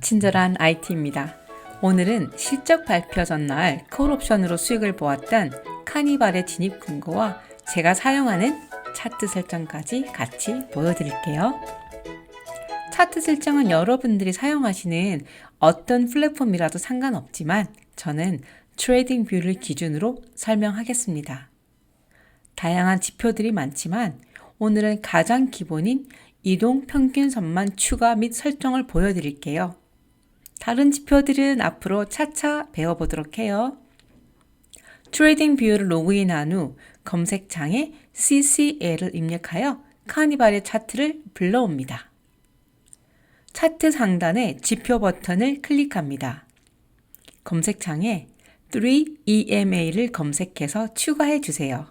친절한 IT입니다. 오늘은 실적 발표 전날 콜옵션으로 수익을 보았던 카니발의 진입 근거와 제가 사용하는 차트 설정까지 같이 보여드릴게요. 차트 설정은 여러분들이 사용하시는 어떤 플랫폼이라도 상관없지만 저는 트레이딩 뷰를 기준으로 설명하겠습니다. 다양한 지표들이 많지만 오늘은 가장 기본인 이동 평균선만 추가 및 설정을 보여드릴게요. 다른 지표들은 앞으로 차차 배워보도록 해요. 트레이딩 뷰를 로그인한 후 검색창에 CCL을 입력하여 카니발의 차트를 불러옵니다. 차트 상단에 지표 버튼을 클릭합니다. 검색창에 3EMA를 검색해서 추가해 주세요.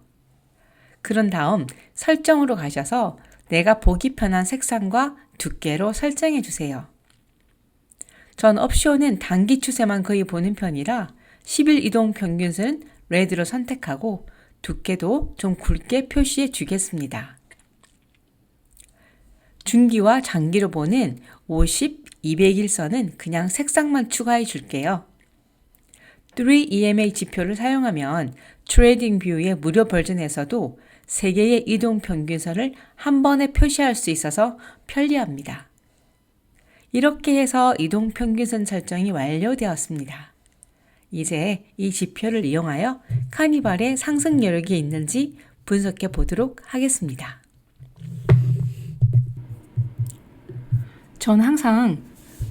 그런 다음 설정으로 가셔서 내가 보기 편한 색상과 두께로 설정해 주세요. 전 옵션은 단기 추세만 거의 보는 편이라 10일 이동 평균선 레드로 선택하고 두께도 좀 굵게 표시해 주겠습니다. 중기와 장기로 보는 50, 200일선은 그냥 색상만 추가해 줄게요. 3EMA 지표를 사용하면 트레이딩 뷰의 무료 버전에서도 3개의 이동 평균선을 한 번에 표시할 수 있어서 편리합니다. 이렇게 해서 이동 평균선 설정이 완료되었습니다. 이제 이 지표를 이용하여 카니발의 상승 여력이 있는지 분석해 보도록 하겠습니다. 전 항상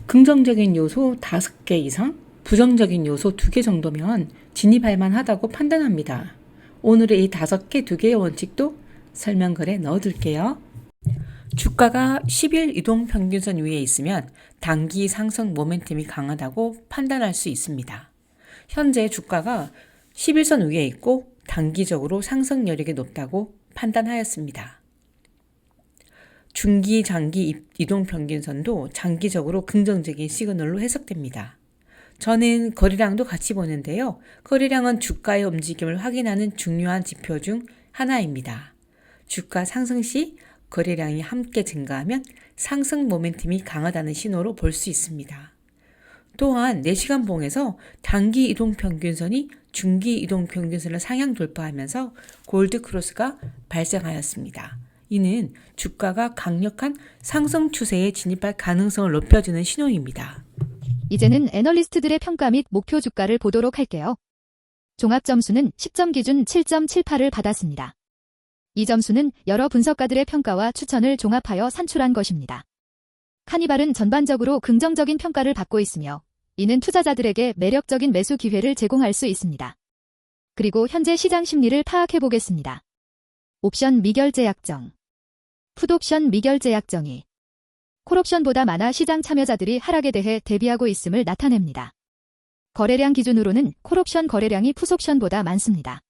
긍정적인 요소 5개 이상, 부정적인 요소 2개 정도면 진입할 만하다고 판단합니다. 오늘의 이 5개, 2개의 원칙도 설명글에 넣어둘게요. 주가가 10일 이동 평균선 위에 있으면 단기 상승 모멘텀이 강하다고 판단할 수 있습니다. 현재 주가가 11선 위에 있고 단기적으로 상승 여력이 높다고 판단하였습니다. 중기, 장기 이동 평균선도 장기적으로 긍정적인 시그널로 해석됩니다. 저는 거래량도 같이 보는데요. 거래량은 주가의 움직임을 확인하는 중요한 지표 중 하나입니다. 주가 상승 시 거래량이 함께 증가하면 상승 모멘텀이 강하다는 신호로 볼 수 있습니다. 또한 4시간 봉에서 단기 이동 평균선이 중기 이동 평균선을 상향 돌파하면서 골드 크로스가 발생하였습니다. 이는 주가가 강력한 상승 추세에 진입할 가능성을 높여주는 신호입니다. 이제는 애널리스트들의 평가 및 목표 주가를 보도록 할게요. 종합 점수는 10점 기준 7.78을 받았습니다. 이 점수는 여러 분석가들의 평가와 추천을 종합하여 산출한 것입니다. 카니발은 전반적으로 긍정적인 평가를 받고 있으며 이는 투자자들에게 매력적인 매수 기회를 제공할 수 있습니다. 그리고 현재 시장 심리를 파악해 보겠습니다. 옵션 미결제 약정 풋옵션 미결제 약정이 콜옵션보다 많아 시장 참여자들이 하락에 대해 대비하고 있음을 나타냅니다. 거래량 기준으로는 콜옵션 거래량이 풋옵션보다 많습니다.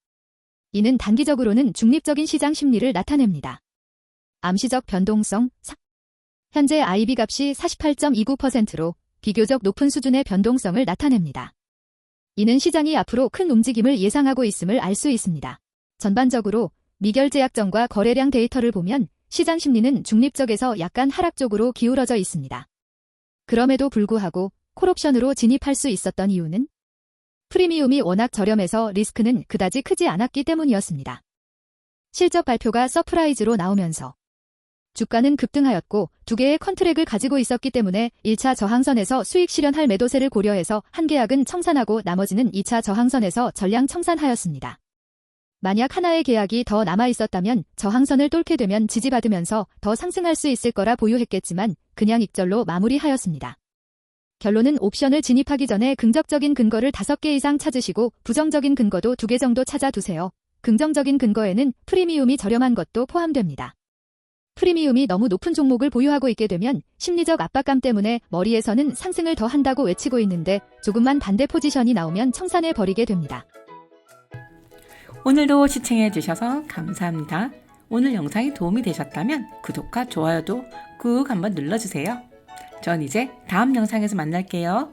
이는 단기적으로는 중립적인 시장 심리를 나타냅니다. 암시적 변동성 3. 현재 IB 값이 48.29%로 비교적 높은 수준의 변동성을 나타냅니다. 이는 시장이 앞으로 큰 움직임을 예상하고 있음을 알 수 있습니다. 전반적으로 미결제약정과 거래량 데이터를 보면 시장 심리는 중립적에서 약간 하락 쪽으로 기울어져 있습니다. 그럼에도 불구하고 콜옵션으로 진입할 수 있었던 이유는 프리미움이 워낙 저렴해서 리스크는 그다지 크지 않았기 때문이었습니다. 실적 발표가 서프라이즈로 나오면서 주가는 급등하였고 두 개의 컨트랙을 가지고 있었기 때문에 1차 저항선에서 수익 실현할 매도세를 고려해서 한 계약은 청산하고 나머지는 2차 저항선에서 전량 청산하였습니다. 만약 하나의 계약이 더 남아 있었다면 저항선을 뚫게 되면 지지받으면서 더 상승할 수 있을 거라 보유했겠지만 그냥 익절로 마무리하였습니다. 결론은 옵션을 진입하기 전에 긍정적인 근거를 5개 이상 찾으시고 부정적인 근거도 2개 정도 찾아두세요. 긍정적인 근거에는 프리미움이 저렴한 것도 포함됩니다. 프리미움이 너무 높은 종목을 보유하고 있게 되면 심리적 압박감 때문에 머리에서는 상승을 더 한다고 외치고 있는데 조금만 반대 포지션이 나오면 청산해 버리게 됩니다. 오늘도 시청해 주셔서 감사합니다. 오늘 영상이 도움이 되셨다면 구독과 좋아요도 꾹 한번 눌러주세요. 전 이제 다음 영상에서 만날게요.